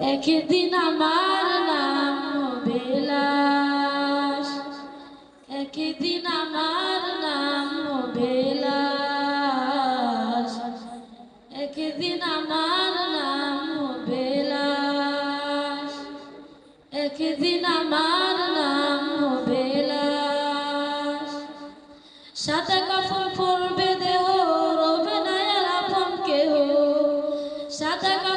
একদিন আমার নাম হবে লাশ একদিন আমার নাম হবে লাশ একদিন আমার নাম হবে লাশ একদিন আমার নাম হবে লাশ সাদা কাপড় পরবে দেহ রবে না আর আপন কেহ সাদা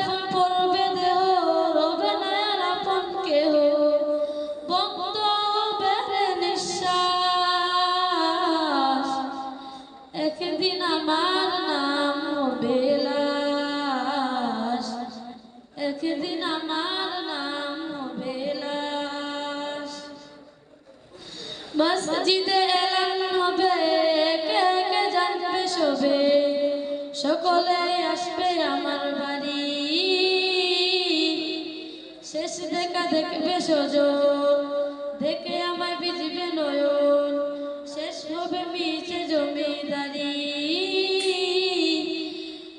একদিন আমার নাম হবে লাশ একদিন আমার নাম হবে লাশ মসজিদে এলান হবে, কে কে জানবে সবে? সকলে আসবে আমার বাড়ি। শেষ দেখা দেখবে সজন দেখে জমিদারি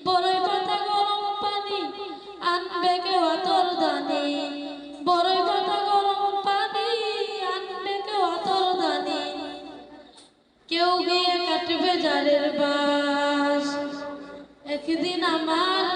বড়ই পাতা গরম পানি, আনবে কেউ আতর দানি। বড়ই পাতা গরম পানি, আনবে কেউ আতর দানি। কেউ গিয়ে কাটবে জারের বাস। একদিন আমার